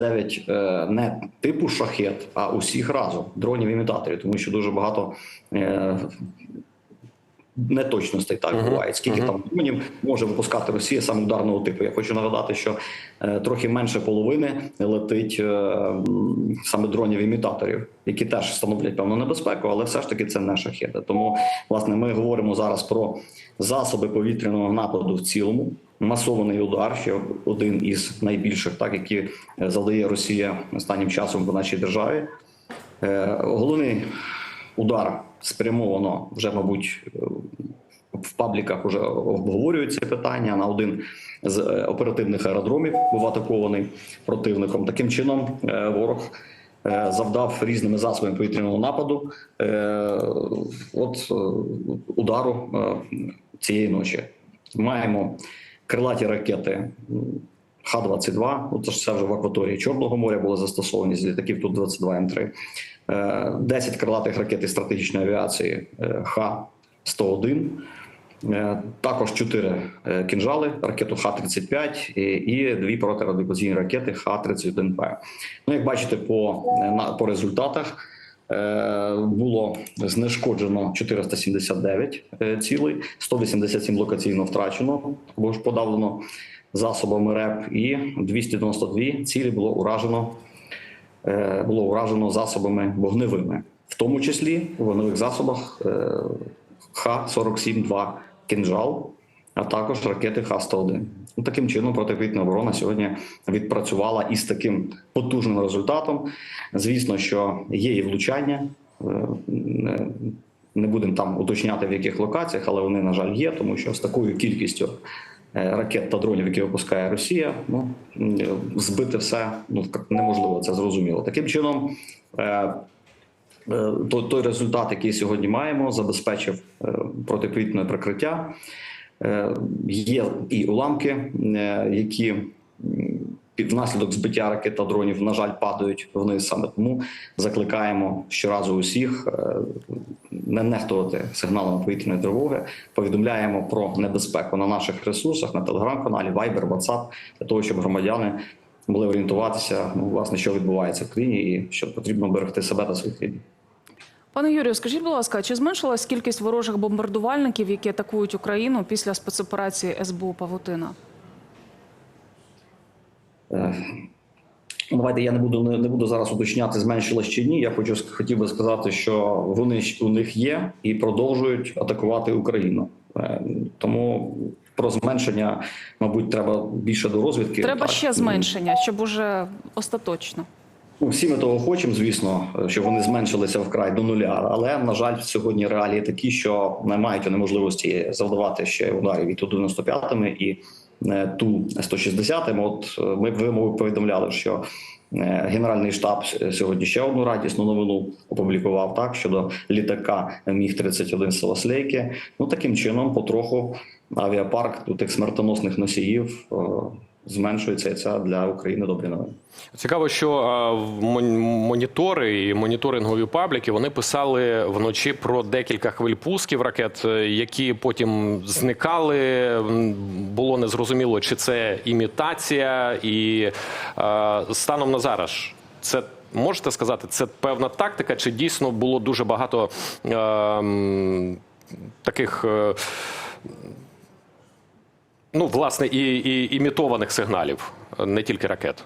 навіть е, не типу шахет, а усіх разом дронів імітаторів, тому що дуже багато е, неточностей так Мгм, буває. Скільки мгм. там дронів може випускати Росія саме ударного типу? Я хочу нагадати, що е, трохи менше половини летить е, саме дронів імітаторів, які теж становлять певну небезпеку, але все ж таки це не шахети. Тому власне ми говоримо зараз про засоби повітряного нападу в цілому. Масований удар, ще один із найбільших, так які е, завдає Росія останнім часом по нашій державі. Е, Головний удар спрямовано вже, мабуть, в пабліках вже обговорюють це питання на один з е, оперативних аеродромів, був атакований противником. Таким чином, ворог завдав різними засобами повітряного нападу от удару цієї ночі. Маємо крилаті ракети Х-22, ну, це ж це вже в акваторії Чорного моря були застосовані з літаків Ту-22 М3. Е, 10 крилатих ракет стратегічної авіації е, Х-101. Е, Також 4 кінжали, ракету Х-35 і, дві протирадикаційні ракети Х-31П. Ну, як бачите, по, е, по результатах е, було знешкоджено 479 е, цілей, 187 локаційно втрачено або ж подавлено засобами РЕП, і 292 цілі було уражено е, було уражено засобами вогневими, в тому числі у вогневих засобах е, Х-47-2 «Кинжал», а також ракети Х-101. Ну, Таким чином, протиповітряна оборона сьогодні відпрацювала із таким потужним результатом. Звісно, що є і влучання. е, не- будемо там уточняти в яких локаціях, але вони, на жаль, є, тому що з такою кількістю е, ракет та дронів, які випускає Росія, ну збити все ну неможливо, це зрозуміло. Таким чином, е, е, той, результат, який сьогодні маємо, забезпечив е, протиповітряне прикриття. Е, Є і уламки, е, які під внаслідок збиття ракет та дронів, на жаль, падають вниз. Саме тому закликаємо щоразу усіх е, не нехтувати сигналами повітряної тривоги. Повідомляємо про небезпеку на наших ресурсах, на телеграм-каналі, Viber, WhatsApp, для того, щоб громадяни могли орієнтуватися, ну власне, що відбувається в країні, і що потрібно берегти себе та своїх рідних. Пане Юрію, скажіть, будь ласка, чи зменшилась кількість ворожих бомбардувальників, які атакують Україну після спецоперації СБУ Павутина? Е, Давайте я не буду не, не буду зараз уточняти, зменшилось чи ні. Я хочу хотів би сказати, що вони у них є і продовжують атакувати Україну. Е, Тому про зменшення, мабуть, треба більше до розвідки. Треба Так. ще зменшення, щоб уже остаточно. Ну, всі ми того хочемо, звісно, щоб вони зменшилися вкрай до нуля. Але на жаль, сьогодні реалії такі, що не мають вони можливості завдавати ще ударів і ту 95 і е, ту 160 От е, ми ви повідомляли, що е, Генеральний штаб сьогодні ще одну радісну новину опублікував так щодо літака Міг 31 Саласлейки. Ну таким чином, потроху авіапарк у тих смертоносних носіїв е, зменшується. І це для України добрі новини. Цікаво, що в монітори і моніторингові пабліки вони писали вночі про декілька хвиль пусків ракет, е, які потім зникали. Було незрозуміло, чи це імітація, і станом на зараз це. Можете сказати, це певна тактика, чи дійсно було дуже багато е, таких, е, ну, власне, і, і імітованих сигналів, не тільки ракет?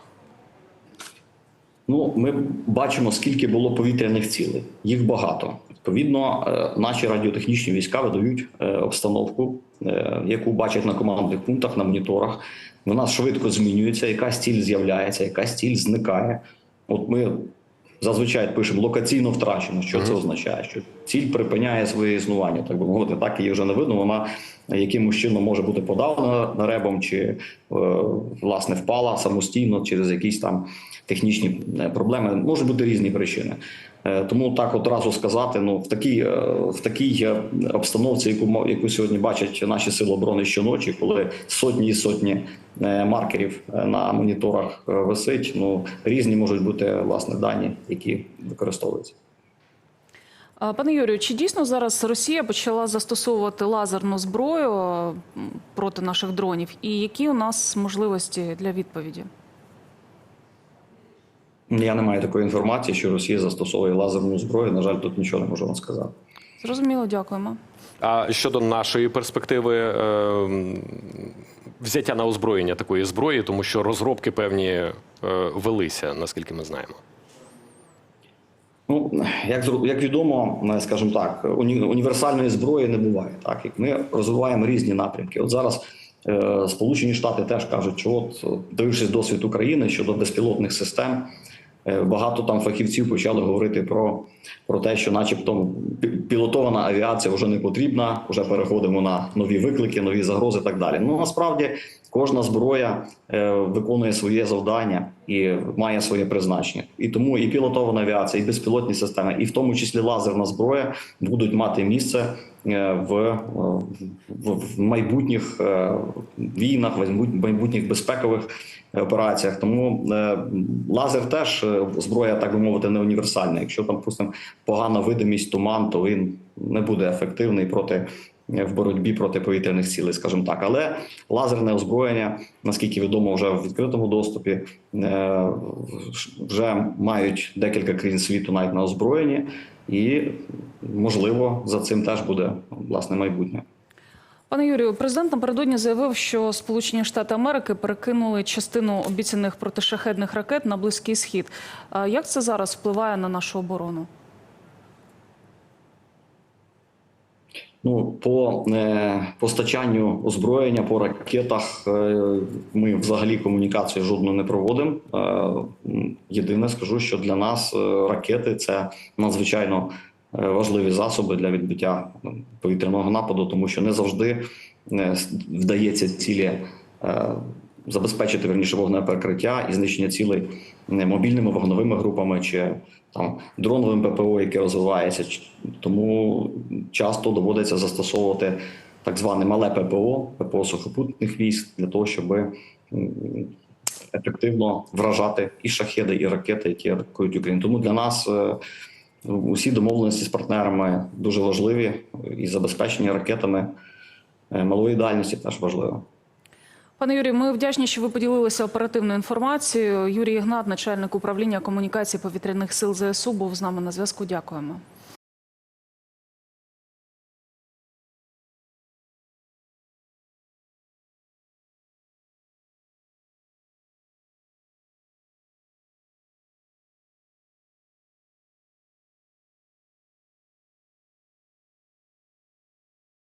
Ну, ми бачимо, скільки було повітряних цілей. Їх багато. Відповідно, е, наші радіотехнічні війська видають е, обстановку, е, яку бачать на командних пунктах, на моніторах. Вона швидко змінюється, якась ціль з'являється, якась ціль зникає. От ми зазвичай пишемо локаційно втрачено. Що це означає? Що ціль припиняє своє існування, так би мовити, так її вже не видно. Вона якимось чином може бути подавлена ребом, чи е, власне впала самостійно через якісь там технічні е, проблеми. Можуть бути різні причини. Е, Тому так одразу сказати, ну в такій е, в такій е, обстановці, яку яку сьогодні бачать наші сили оборони щоночі, коли сотні і сотні маркерів на моніторах висить. Ну різні можуть бути власне дані, які використовуються. Пане Юрію, чи дійсно зараз Росія почала застосовувати лазерну зброю проти наших дронів? І які у нас можливості для відповіді? Я не маю такої інформації, що Росія застосовує лазерну зброю. На жаль, тут нічого не можу вам сказати. Зрозуміло, дякуємо. А щодо нашої перспективи е, взяття на озброєння такої зброї, тому що розробки певні е, велися, наскільки ми знаємо. Ну як як відомо, е, скажімо так, уні, універсальної зброї не буває. Так як ми розвиваємо різні напрямки. От зараз е, Сполучені Штати теж кажуть, що от дивившись досвід України щодо безпілотних систем. Е, Багато там фахівців почали говорити про, про те, що, начебто, пі- пілотована авіація вже не потрібна, вже переходимо на нові виклики, нові загрози і так далі. Ну насправді кожна зброя е, виконує своє завдання і має своє призначення. І тому і пілотована авіація, і безпілотні системи, і в тому числі лазерна зброя будуть мати місце в, е, в, в майбутніх е, війнах, в майбутніх безпекових операціях. Тому е, лазер теж е, зброя, так би мовити, не універсальна. Якщо там, припустимо, погана видимість, туман, то він не буде ефективний проти. е, В боротьбі проти повітряних цілей, скажімо так, але лазерне озброєння, наскільки відомо, вже в відкритому доступі е, вже мають декілька країн світу навіть на озброєнні, і можливо за цим теж буде власне майбутнє. Пане Юрію, президент напередодні заявив, що Сполучені Штати Америки перекинули частину обіцяних протишахедних ракет на Близький Схід. Як це зараз впливає на нашу оборону? Ну, по е, постачанню озброєння по ракетах е, ми взагалі комунікацію жодну не проводимо. Е, єдине скажу, що для нас е, ракети це надзвичайно е, важливі засоби для відбиття ну, повітряного нападу, тому що не завжди е, вдається цілі е, забезпечити верніше вогневе перекриття і знищення цілей мобільними вогневими групами чи там дроновим ППО, яке розвивається. Тому часто доводиться застосовувати так зване мале ППО, ППО сухопутних військ, для того, щоб ефективно вражати і шахеди, і ракети, які атакують Україну. Тому для нас е, усі домовленості з партнерами дуже важливі, і забезпечення ракетами е, малої дальності теж важливо. Пане Юрію, ми вдячні, що ви поділилися оперативною інформацією. Юрій Ігнат, начальник управління комунікації повітряних сил ЗСУ, був з нами на зв'язку. Дякуємо.